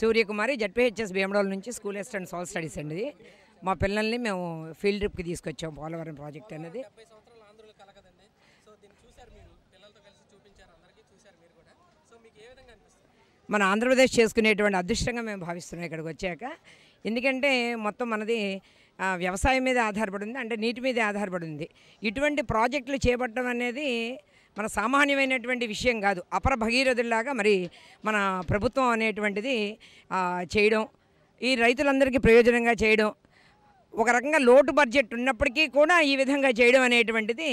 Suryakumari ZPHS Bhimadole నుంచి school assistant soul studies అండి ఇది. మా పిల్లల్ని మేము ఫీల్డ్ ట్రిప్కి తీసుకొచ్చాం పోలవరం ప్రాజెక్ట్ అనేది. మన ఆంధ్రప్రదేశ్ చేసుకునేటువంటి అదృష్టంగా మేము భావిస్తున్నాం ఇక్కడికి వచ్చాక. ఎందుకంటే మొత్తం మనది వ్యవసాయం మీద ఆధారపడి ఉంది అంటే నీటి మీద ఆధారపడి ఉంది. ఇటువంటి ప్రాజెక్టులు చేపట్టడం అనేది మన సామాన్యమైనటువంటి విషయం కాదు. అపర భగీరథుల్లాగా మరి మన ప్రభుత్వం అనేటువంటిది చేయడం ఈ రైతులందరికీ ప్రయోజనంగా చేయడం ఒక రకంగా లోటు బడ్జెట్ ఉన్నప్పటికీ కూడా ఈ విధంగా చేయడం అనేటువంటిది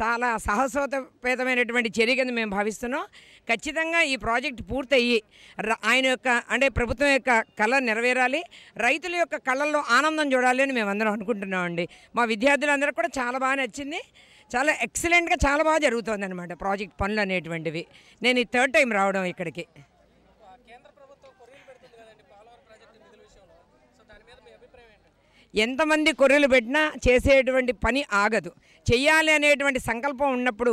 చాలా సాహసోతపేతమైనటువంటి చర్య కింద మేము భావిస్తున్నాం. ఖచ్చితంగా ఈ ప్రాజెక్ట్ పూర్తయ్యి ఆయన యొక్క అంటే ప్రభుత్వం యొక్క కళ నెరవేరాలి రైతుల యొక్క కళల్లో ఆనందం చూడాలి అని మేము అందరం అనుకుంటున్నామండి. మా విద్యార్థులందరూ కూడా చాలా బాగా నచ్చింది. చాలా ఎక్సలెంట్గా చాలా బాగా జరుగుతుంది అనమాట ప్రాజెక్ట్ పనులు అనేటువంటివి నేను ఈ థర్డ్ టైం రావడం ఇక్కడికి. ఎంతమంది కొర్రెలు పెట్టినా చేసేటువంటి పని ఆగదు. చెయ్యాలి అనేటువంటి సంకల్పం ఉన్నప్పుడు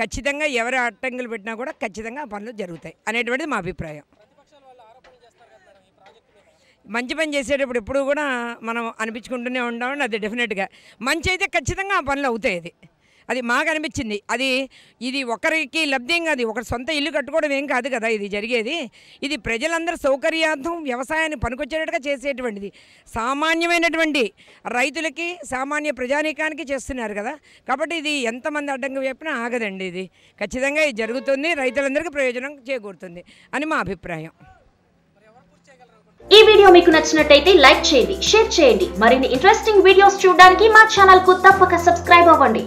ఖచ్చితంగా ఎవరు అడ్డంకులు పెట్టినా కూడా ఖచ్చితంగా ఆ పనులు జరుగుతాయి అనేటువంటిది మా అభిప్రాయం. మంచి పని చేసేటప్పుడు ఎప్పుడు కూడా మనం అనిపించుకుంటూనే ఉంటామని అది డెఫినెట్గా. మంచి అయితే ఖచ్చితంగా ఆ పనులు అవుతాయి అది. అది మాకు అనిపించింది అది ఇది ఒకరికి లబ్ధి కాదు. ఒకరి సొంత ఇల్లు కట్టుకోవడం ఏం కాదు కదా ఇది జరిగేది. ఇది ప్రజలందరి సౌకర్యార్థం వ్యవసాయాన్ని పనికొచ్చేటట్టుగా చేసేటువంటిది. సామాన్యమైనటువంటి రైతులకి సామాన్య ప్రజానీకానికి చేస్తున్నారు కదా. కాబట్టి ఇది ఎంతమంది అడ్డంగా చెప్పినా ఆగదండి ఇది. ఖచ్చితంగా ఇది జరుగుతుంది. రైతులందరికీ ప్రయోజనం చేకూరుతుంది అని మా అభిప్రాయం. ఈ వీడియో మీకు నచ్చినట్టయితే లైక్ చేయండి షేర్ చేయండి. మరిన్ని ఇంట్రెస్టింగ్ వీడియోస్ చూడడానికి మా ఛానల్కు తప్పక సబ్స్క్రైబ్ అవ్వండి.